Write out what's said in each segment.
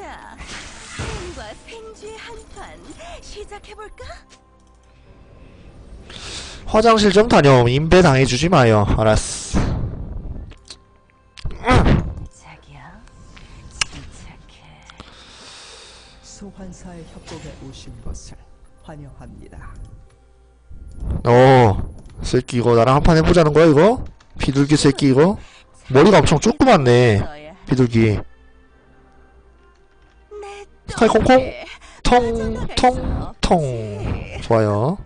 자, 생과 생쥐의 한판 시작해볼까? 화장실 좀 다녀. 임배 당해주지 마요. 알았어. 자기야, 침착해. 소환사의 협곡에 오신 것을 환영합니다. 어, 새끼 이거 나랑 한 판 해보자는 거야 이거? 비둘기 새끼 이거? 머리가 엄청 조그맣네. 비둘기. 내 스카이 콩콩? 똥에 통, 통, 통. 좋아요.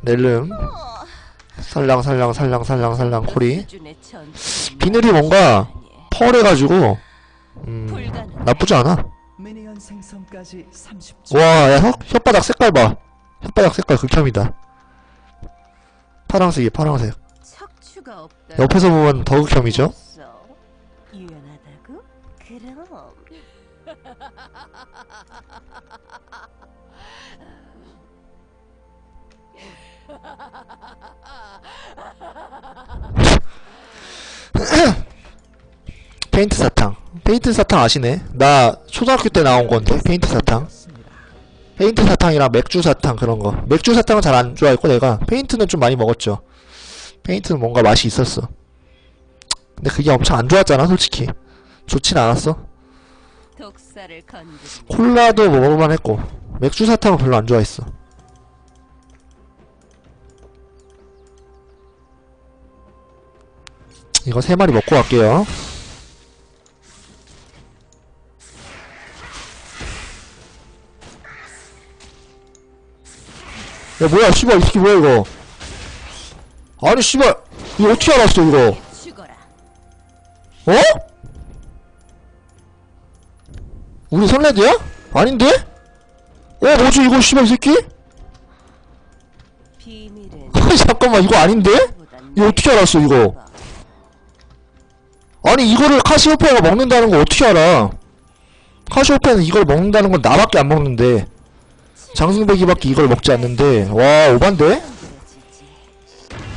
넬름. 어, 살랑, 살랑, 살랑, 살랑, 살랑, 코리. 비늘이 뭔가 펄해가지고, 음. 나쁘지 않아. 미니언 생성까지 30초. 와, 야, 혓, 혓바닥 색깔 봐. 혓바닥 색깔 극혐이다. 파랑색이 파랑색. 옆에서 보면 더 극혐이죠? 페인트 사탕. 페인트 사탕 아시네? 나 초등학교 때 나온 건데, 페인트 사탕. 페인트 사탕이랑 맥주 사탕 그런 거. 맥주 사탕은 잘 안 좋아했고 내가 페인트는 좀 많이 먹었죠. 페인트는 뭔가 맛이 있었어. 근데 그게 엄청 안 좋았잖아, 솔직히. 좋진 않았어. 콜라도 뭐 먹을만 했고 맥주 사탕은 별로 안 좋아했어. 이거 세 마리 먹고 갈게요. 야 뭐야 씨발 이 새끼 뭐야 이거? 아니 씨발 이거 어떻게 알았어 이거? 죽어 우리 선레드야? 아닌데? 어 뭐지 이거 씨발 이 새끼? 아니 잠깐만 이거 아닌데? 이거 어떻게 알았어 이거 아니 이거를 카시오페아가 먹는다는 거 어떻게 알아 카시오페아는 이걸 먹는다는 건 나밖에 안 먹는데 장승배기밖에 이걸 먹지 않는데 와 오반데?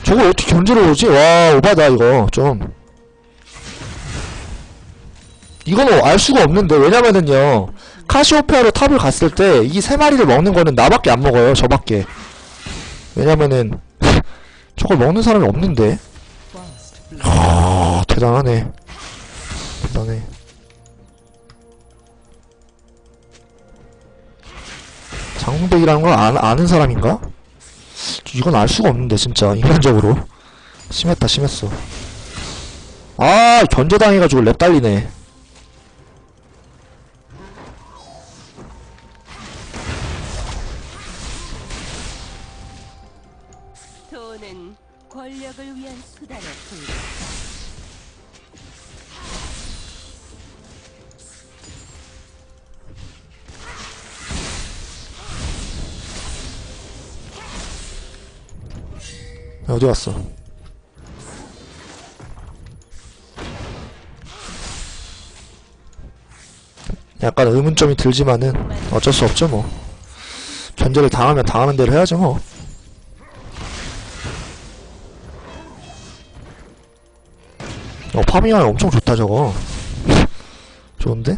저걸 어떻게 견제를 오지? 와 오바다 이거 좀 이거는 알 수가 없는데 왜냐면은요 카시오페아로 탑을 갔을 때 이 세 마리를 먹는 거는 나밖에 안 먹어요 저밖에. 왜냐면은 저걸 먹는 사람이 없는데. 아 대단하네. 대단해. 장승백이라는 걸 아, 아는 사람인가? 이건 알 수가 없는데 진짜 인간적으로. 심했다 심했어. 아 견제당해가지고 랩 딸리네 어디 갔어 약간 의문점이 들지만은 어쩔 수 없죠 뭐 견제를 당하면 당하는 대로 해야죠 뭐 어, 파밍하기 엄청 좋다, 저거. 좋은데?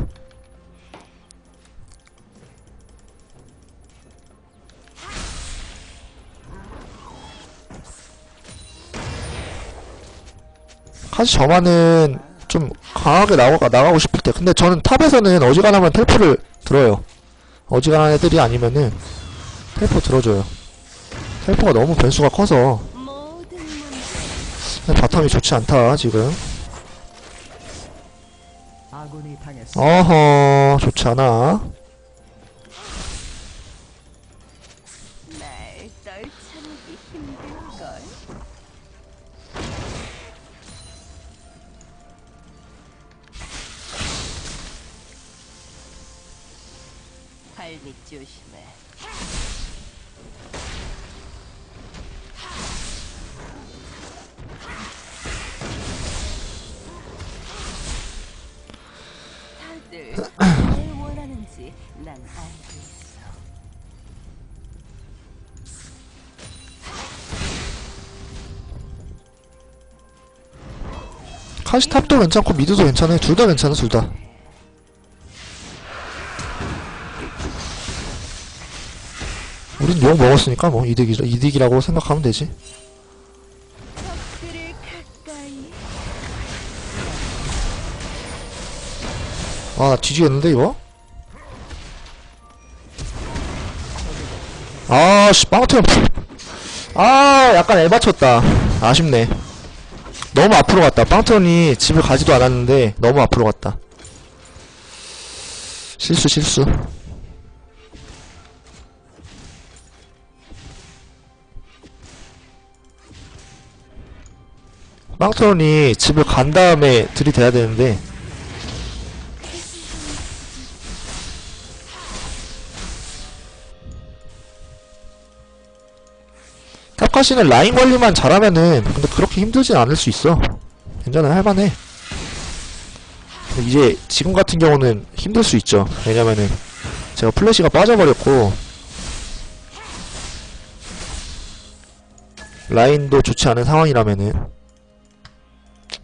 사실 저만은 좀 강하게 나가, 나가고 싶을 때. 근데 저는 탑에서는 어지간하면 텔포를 들어요. 어지간한 애들이 아니면은 텔포 들어줘요. 텔포가 너무 변수가 커서 바텀이 좋지 않다, 지금. 어허 좋지 않아 카시 탑도 괜찮고 미드도 괜찮아요. 둘 다 괜찮아, 둘 다. 우린 욕 먹었으니까 뭐 이득이죠. 이득이라고 생각하면 되지. 아, 나 뒤지겠는데, 이거? 아, 씨, 빵트는. 아, 약간 에바쳤다. 아쉽네. 너무 앞으로 갔다. 빵턴이 집을 가지도 않았는데, 너무 앞으로 갔다. 실수, 실수. 빵턴이 집을 간 다음에 들이대야 되는데, 탑카시는 라인 관리만 잘하면은 근데 그렇게 힘들진 않을 수 있어. 괜찮아 할만해. 이제 지금 같은 경우는 힘들 수 있죠. 왜냐면은 제가 플래시가 빠져버렸고 라인도 좋지 않은 상황이라면은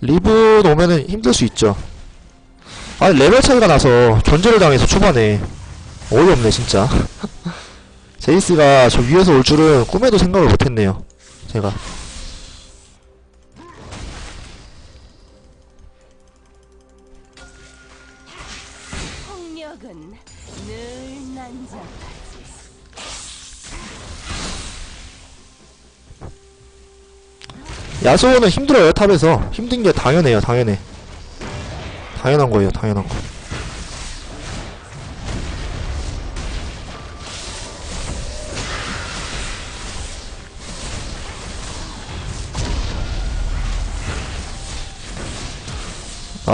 리븐 오면은 힘들 수 있죠. 아니 레벨 차이가 나서 견제를 당해서 초반에 어이없네 진짜 제이스가 저 위에서 올 줄은 꿈에도 생각을 못했네요. 제가. 야소는 힘들어요, 탑에서. 힘든 게 당연해요, 당연해. 당연한 거예요, 당연한 거.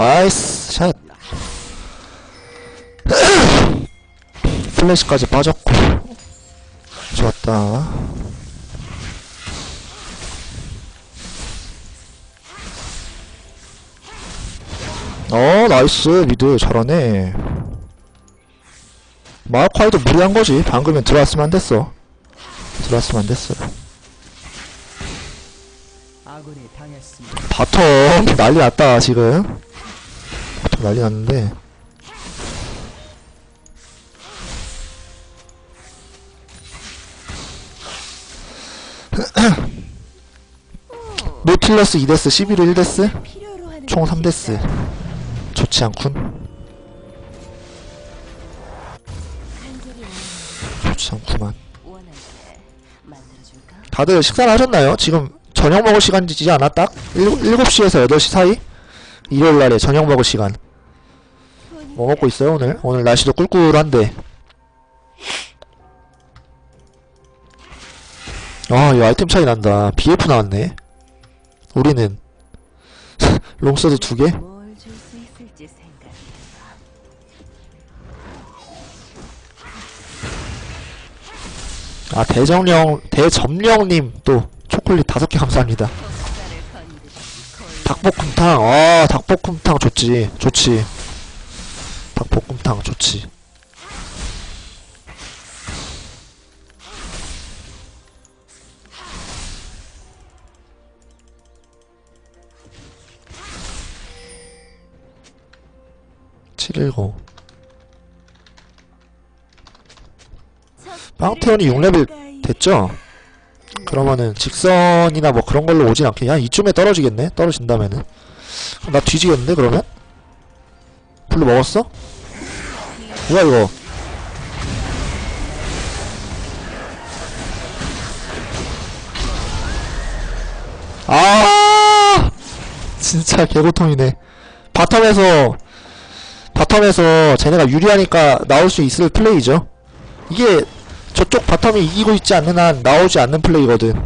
나이스 샷. 플래시까지 빠졌고. 좋았다. 어 나이스. 미드 잘하네. 마우카이도 무리한 거지. 방금은 들어왔으면 안 됐어. 들어왔으면 안 됐어. 아군이 당했습니다. 바텀. 난리 났다 지금 난리 났는데 노틸러스 2데스 11호 1데스 필요로 하는 총 것이 3데스 있다. 좋지 않군 좋지 않구만? 다들 식사를 하셨나요? 지금 저녁 먹을 시간이지 않아 딱? 7, 7시에서 8시 사이? 일요일날에 저녁 먹을 시간 뭐 먹고 있어요 오늘? 오늘 날씨도 꿀꿀한데. 아 이거 아이템 차이 난다. BF 나왔네. 우리는. 롱서드 두개? 아 대정령 대점령님 또 초콜릿 다섯 개 감사합니다. 닭볶음탕. 아 닭볶음탕 좋지 좋지 닭볶음탕 좋지 (710) 빵태원이 6레벨 됐죠? 그러면은 직선이나 뭐 그런 걸로 오진 않겠냐? 이쯤에 떨어지겠네? 떨어진다면은 나 뒤지겠는데 그러면? 블루 먹었어? 뭐야 이거? 아! 진짜 개고통이네. 바텀에서 바텀에서 쟤네가 유리하니까 나올 수 있을 플레이죠. 이게 저쪽 바텀이 이기고 있지 않는 한 나오지 않는 플레이거든.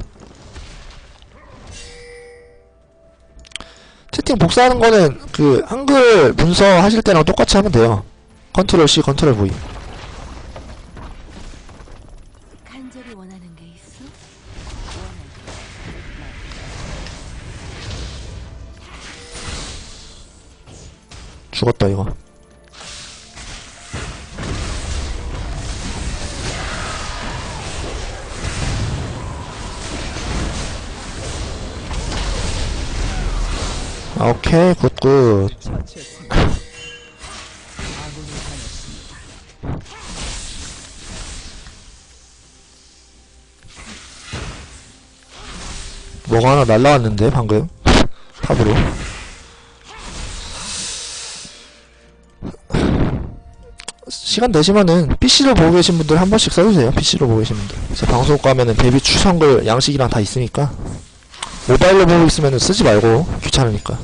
채팅 복사하는 거는 그 한글 문서 하실 때랑 똑같이 하면 돼요. 컨트롤 C, 컨트롤 V. 간절히 원하는 게 있어? 죽었다 이거. 아, 오케이 굿굿. 뭐가 하나 날라왔는데 방금? 탑으로. 시간 되시면은 PC를 보고 계신 분들 한 번씩 써주세요 PC로 보고 계신 분들. 제 방송 가면은 데뷔 추성글 양식이랑 다 있으니까. 모바일로 보고 있으면은 쓰지 말고 귀찮으니까.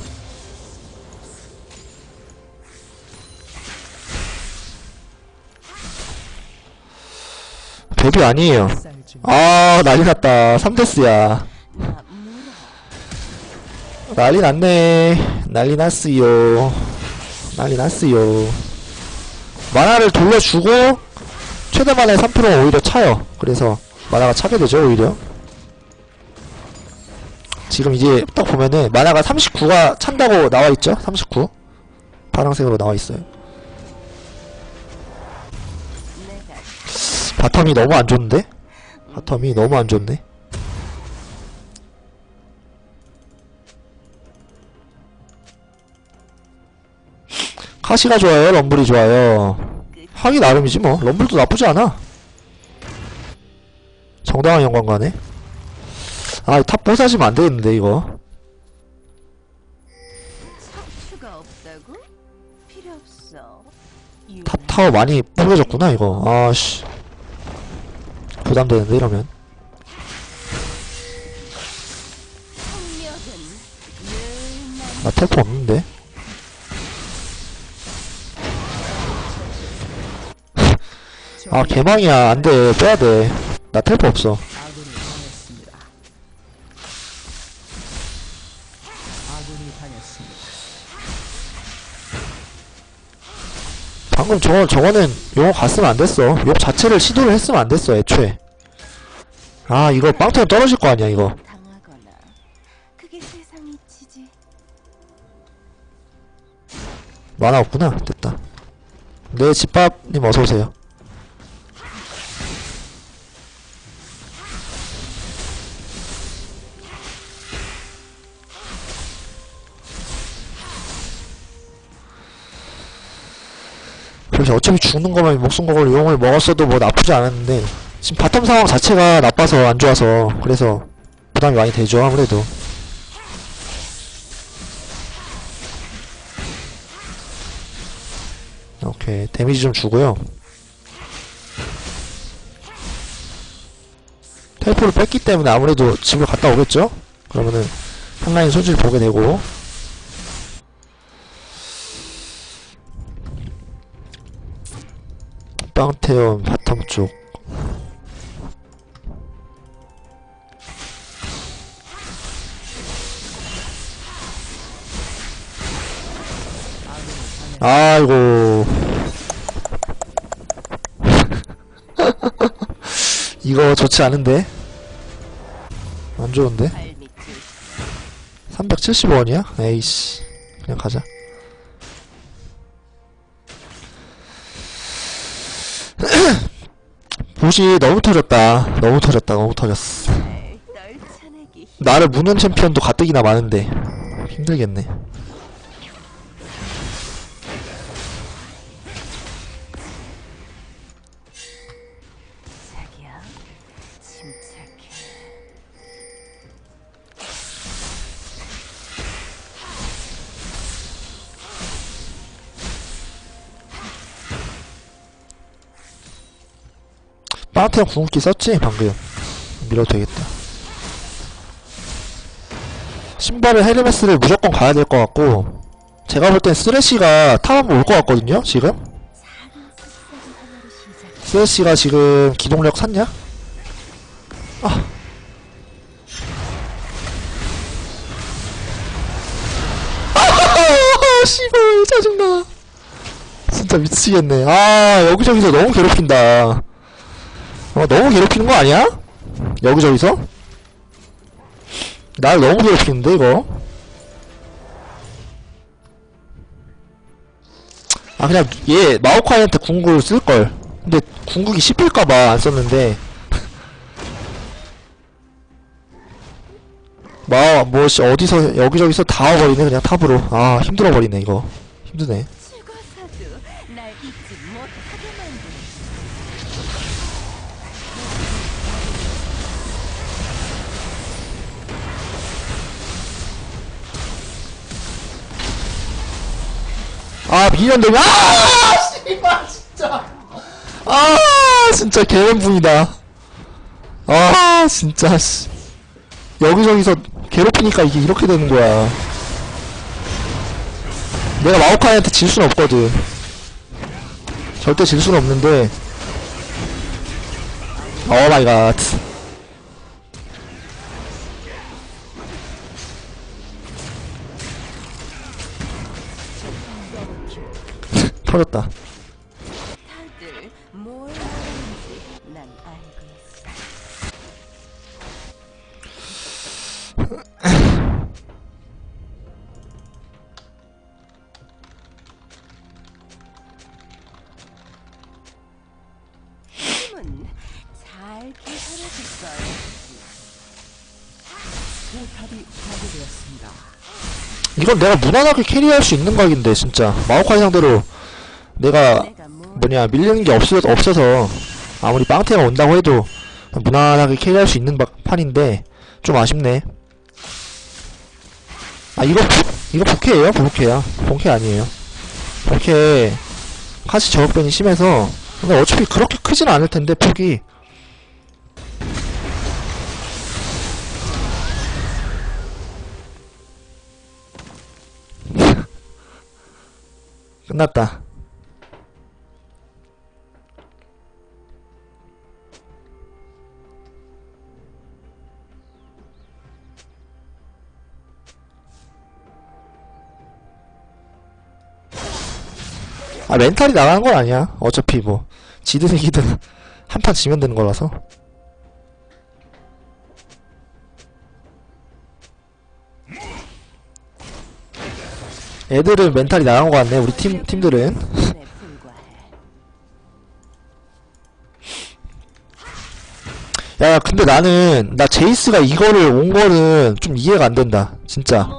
데뷔 아니에요. 아 난리 났다. 3데스야. 나 물어. 난리 났네. 난리 났어요. 난리 났어요. 만화를 돌려주고 최대 만화의 3%가 오히려 차요. 그래서 만화가 차게 되죠 오히려. 지금 이제 딱 보면은 만화가 39가 찬다고 나와있죠? 39 파란색으로 나와있어요 바텀이 너무 안 좋은데? 바텀이 너무 안 좋네. 카시가 좋아요 럼블이 좋아요. 하기 나름이지 뭐. 럼블도 나쁘지 않아. 정당한 연관과네. 아탑 뽀사지면 안 되겠는데 이거. 탑 타워 많이 뿌려졌구나 이거. 아씨 부담되는데 이러면? 나 텔포 없는데? 아 개망이야. 안돼. 빼야돼. 나 텔포 없어 방금 저거 저거는 용어 갔으면 안 됐어. 욕 자체를 시도를 했으면 안 됐어 애초에. 아 이거 빵터면 떨어질 거 아니야 이거. 당하거나 그게 세상 이치지. 만화 없구나. 됐다. 네 집밥님 어서오세요 그래서 어차피 죽는 거면 목숨 걸고 용을 먹었어도 뭐 나쁘지 않았는데 지금 바텀 상황 자체가 나빠서 안 좋아서 그래서 부담이 많이 되죠 아무래도. 오케이 데미지 좀 주고요. 텔포를 뺐기 때문에 아무래도 집을 갔다 오겠죠? 그러면은 한라인 소질 보게 되고 빵태원 바텀 쪽. 아이고. 이거 좋지 않은데? 안 좋은데? 발밑을 375원이야? 에이씨. 그냥 가자 보시 너무 터졌다. 너무 터졌다. 너무 터졌어. 나를 무는 챔피언도 가뜩이나 많은데. 힘들겠네 빠한테형 궁극기 썼지 방금. 밀어도 되겠다. 신발을 헤르메스를 무조건 가야 될 것 같고 제가 볼 땐 쓰레쉬가 탑 한번 올 것 같거든요 지금. 쓰레쉬가 지금 기동력 샀냐? 아. 아, 씨발 짜증나. 진짜 미치겠네. 아 여기저기서 너무 괴롭힌다 어 너무 괴롭히는 거 아니야? 여기저기서? 날 너무 괴롭히는데 이거 아 그냥 얘 마오카이한테 궁극을 쓸걸 근데 궁극이 씹힐까봐 안 썼는데 마, 뭐, 씨, 어디서, 여기저기서 다 와버리네, 그냥 탑으로. 아, 힘들어버리네, 이거. 힘드네. 아 미니언 되면 아 씨발 진짜. 아 진짜 개멘붕이다. 아 진짜 씨. 여기저기서 괴롭히니까 이게 이렇게 되는 거야. 내가 마오카이한테 질 수는 없거든. 절대 질 수는 없는데. 오 마이 갓 터졌다 이건 내가 무난하게 캐리할 수 있는 각인데 진짜. 마오카이 상대로 내가 뭐냐 밀리는 게 없어, 없어서 아무리 빵태가 온다고 해도 무난하게 캐리할 수 있는 박- 판인데 좀 아쉽네. 아 이거 부- 이거 부캐예요? 부캐야. 본캐 아니에요. 본캐 카시 저격변이 심해서 근데 어차피 그렇게 크진 않을 텐데 폭이 끝났다. 아 멘탈이 나가는 건 아니야. 어차피 뭐 지든 이기든 한 판 지면 되는 거라서 애들은 멘탈이 나간 것 같네 우리 팀 팀들은. 야 근데 나는 나 제이스가 이거를 온 거는 좀 이해가 안 된다 진짜.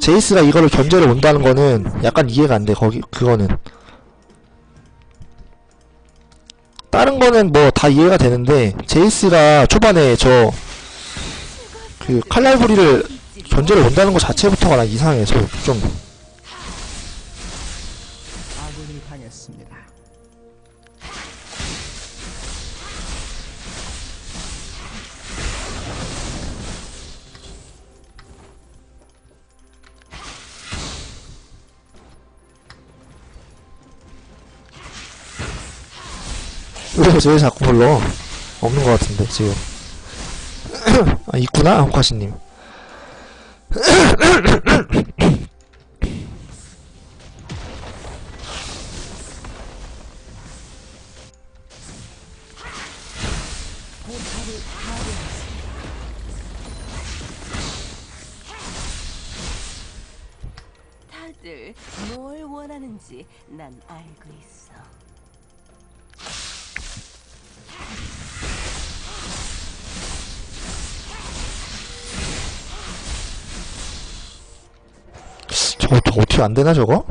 제이스가 이거를 견제를 온다는 거는 약간 이해가 안 돼 거기 그거는. 다른 거는 뭐 다 이해가 되는데 제이스가 초반에 저 그 칼날부리를 견제를 온다는 거 자체부터가 난 이상해 저좀 왜, 왜 자꾸 불러? 없는 것 같은데, 지금. 아, 있구나, 홍카시님. 다들 뭘 원하는지 난 알고 있어. 저거, 저거 어떻게 안 되나, 저거?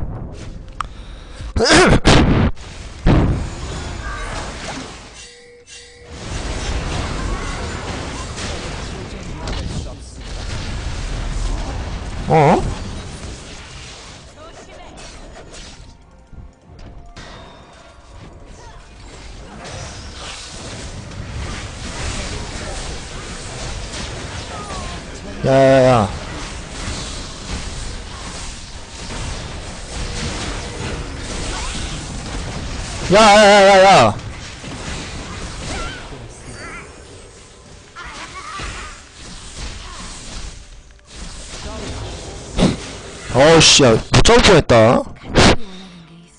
야야야야야 어우씨 야못 잡을 뻔했다.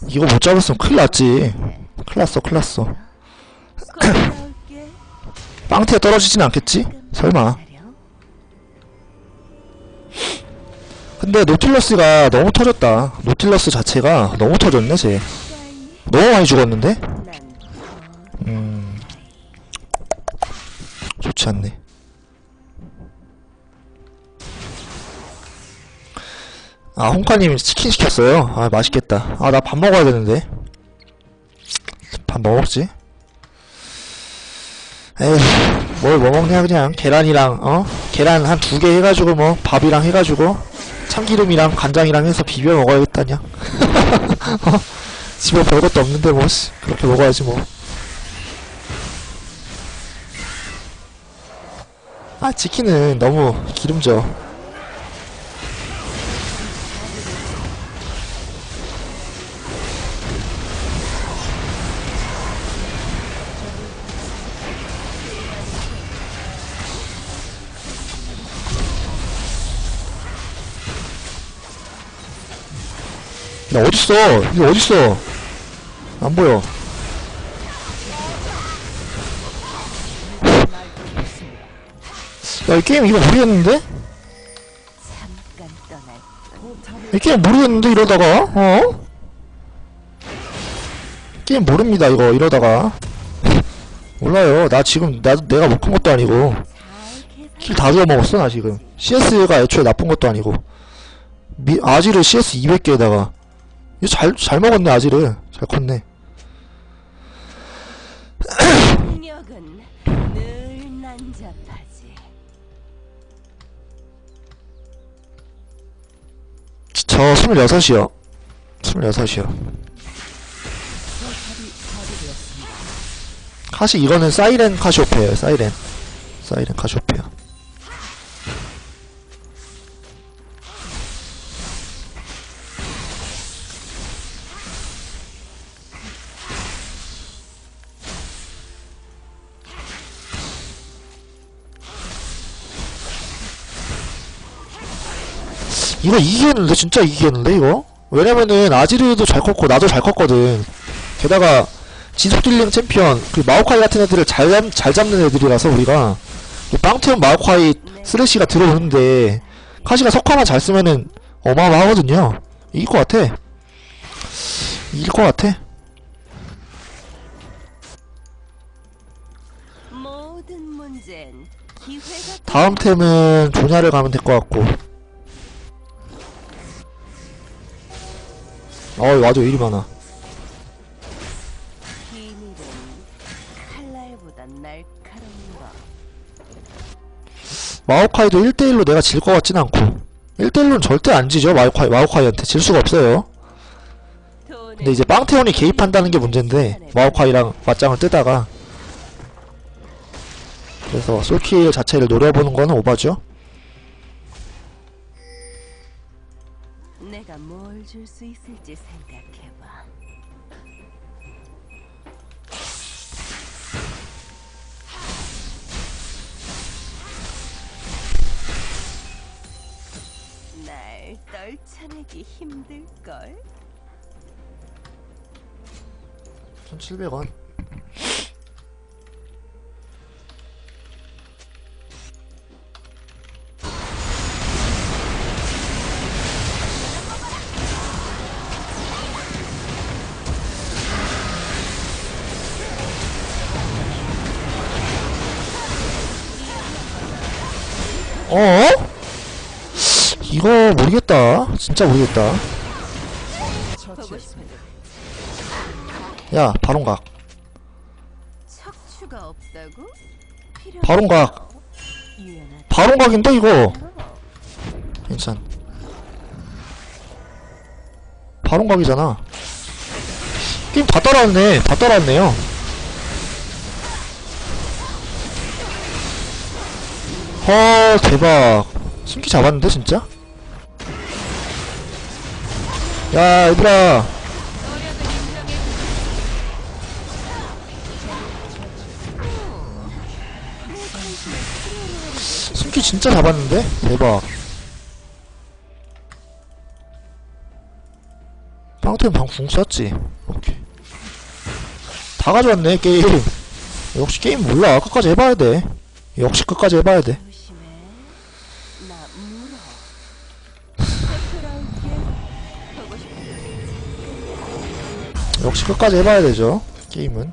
이거 못 잡았으면 큰일 났지 큰일 났어 큰일 났어. 빵태에 떨어지진 않겠지? 설마. 근데 노틸러스가 너무 터졌다 노틸러스 자체가 너무 터졌네 쟤 너무 많이 죽었는데? 난음 좋지 않네 아 홍카님 치킨 시켰어요 아 맛있겠다 아 나 밥 먹어야 되는데 밥뭐 먹지? 에휴 뭘 뭐 먹냐 그냥 계란이랑 어? 계란 한 두 개 해가지고 뭐 밥이랑 해가지고 참기름이랑 간장이랑 해서 비벼 먹어야겠다냐 어? 집에 별것도 없는데 뭐 씨, 그렇게 먹어야지 뭐. 아 치킨은 너무 기름져. 야 어딨어? 이거 어딨어? 안 보여. 야 이 게임 이거 모르겠는데? 이 게임 모르겠는데 이러다가? 어? 게임 모릅니다 이거 이러다가. 몰라요. 나 지금 나 내가 못 큰 것도 아니고. 킬 다 주워 먹었어 나 지금. CS가 애초에 나쁜 것도 아니고. 미, 아지를 CS 200개에다가. 이거 잘, 잘 먹었네 아지를. 잘 컸네 능력은 늘 난잡하지. 저 26이요 26이요. 포탑이 파괴되었습니다. 카시 이거는 사이렌 카시오페예요 사이렌. 사이렌 카시오페야 이거 이기겠는데? 진짜 이기겠는데 이거? 왜냐면은 아지르도 잘 컸고 나도 잘 컸거든. 게다가 지속 딜링 챔피언 그 마오카이 같은 애들을 잘, 잡, 잘 잡는 애들이라서 우리가. 이 빵태운 마오카이 쓰레쉬가 들어오는데 카시가 석화만 잘 쓰면은 어마어마하거든요. 이길 것 같아. 이길 것 같아. 다음 템은 조냐를 가면 될 것 같고 비밀은 칼날보다 날카로운 법 마오카이도 1대1로 내가 질 것 같진 않고. 1대1로는 절대 안 지죠 마오카이, 마오카이한테. 질 수가 없어요. 근데 이제 빵테온이 개입한다는 게 문제인데 마오카이랑 맞짱을 뜨다가. 그래서 솔킬 자체를 노려보는 거는 오바죠. 내가 뭘 줄 수 있을 날 떨쳐내기 힘들걸? 1700원 모르겠다. 진짜 모르겠다. 야, 바론각. 바론각. 바론각인데, 이거. 괜찮. 바론각이잖아. 게임 다 따라왔네. 다 따라왔네요. 헐, 대박. 숨기 잡았는데, 진짜? 야, 얘들아. 숨기 진짜 잡았는데? 대박. 빵템 방궁 썼지. 오케이. 다 가져왔네, 게임. 역시 게임 몰라. 끝까지 해봐야 돼. 역시 끝까지 해봐야 돼. 역시 끝까지 해봐야 되죠. 게임은.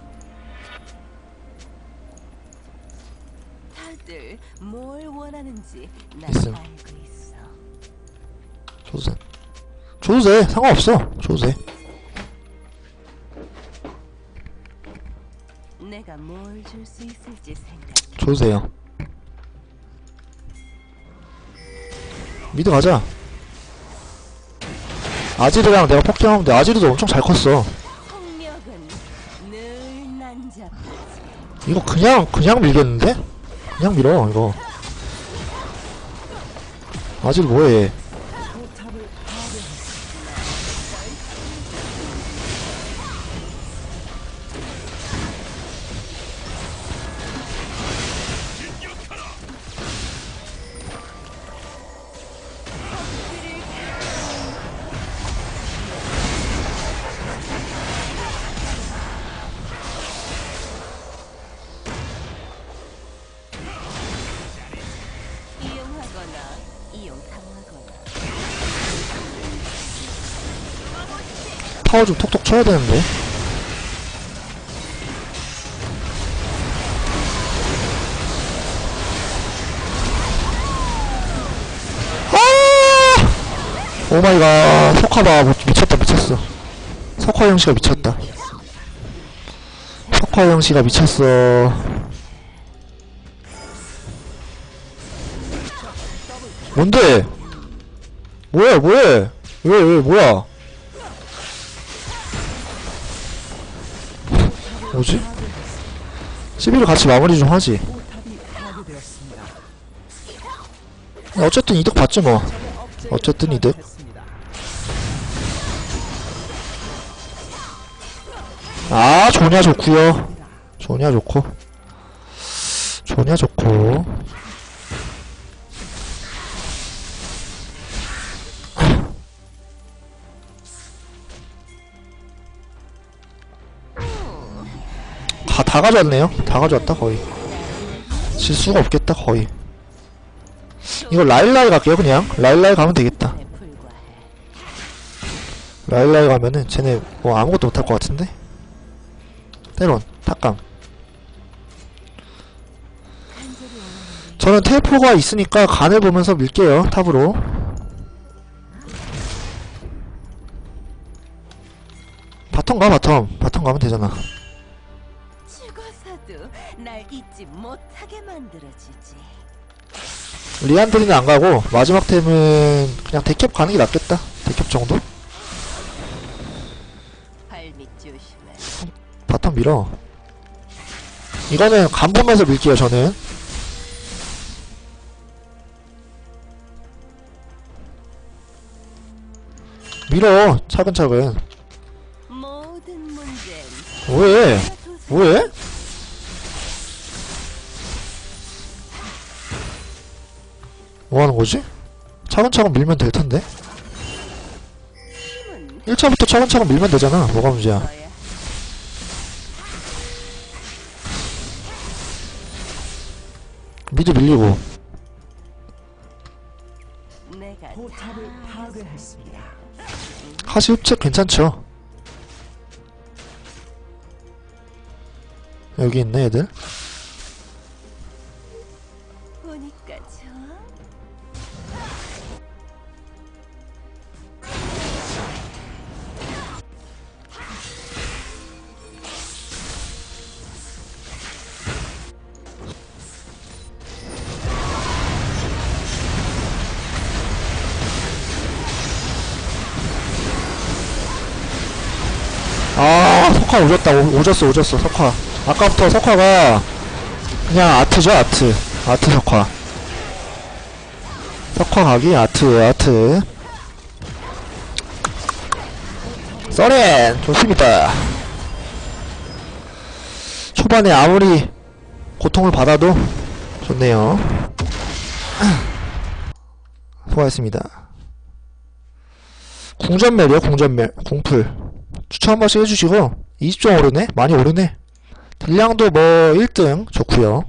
다들 뭘 원하는지 난 있음. 알고 있어 줘도 돼. 줘도 돼. 상관없어. 줘도 돼. 내가 뭘 줄 수 있을지 생각해 줘도 돼요. 미드 가자. 아지르랑 내가 폭행하는데 아지르도 엄청 잘 컸어 이거 그냥 그냥 밀겠는데? 그냥 밀어 이거 아지르 뭐해 타워 좀 톡톡 쳐야 되는데. 아! 오마이갓. 석화 봐 뭐, 미쳤다 미쳤어. 석화 형씨가 미쳤다. 석화 형씨가 미쳤어. 뭔데? 뭐야 뭐해? 왜 왜 뭐야 뭐지? 11을 같이 마무리 좀 하지 파괴되었습니다. 어쨌든 이득 봤지 뭐 어쨌든 이득. 아 좋냐 좋구요 좋냐 좋고 좋냐 좋고 다, 다 가져왔네요. 다 가져왔다 거의. 질 수가 없겠다 거의. 이거 라일라이 갈게요 그냥. 라일라이 가면 되겠다. 라일라이 가면은 쟤네 뭐 아무것도 못할 것 같은데? 때론 탁감 저는 텔포가 있으니까 간을 보면서 밀게요 탑으로. 바텀 가 바텀. 바텀 가면 되잖아 날 잊지 못하게 만들어주지. 리안드리는 안 가고 마지막 템은 그냥 데캡 가는 게 낫겠다 데캡 정도? 발밑 조심해. 바텀 밀어 이거는 간 보면서 밀게요 저는 밀어 차근차근 모든 뭐해 내가 도사- 뭐해? 뭐 하는 거지? 차근차근 밀면 될 텐데 힘은 1차부터 차근차근 밀면 되잖아 뭐가 문제야. 미드 밀리고. 하시 흡책 괜찮죠? 여기 있네 애들 석화 오졌다 오, 오졌어 오졌어 석화. 아까부터 석화가 그냥 아트죠 아트. 아트 석화. 석화 가기 아트 아트. 써렌 좋습니다. 초반에 아무리 고통을 받아도 좋네요. 수고하셨습니다. 궁전멸이요 궁전멸. 궁풀. 추천 한 번씩 해주시고 20점 오르네? 많이 오르네 딜량도 뭐 1등 좋구요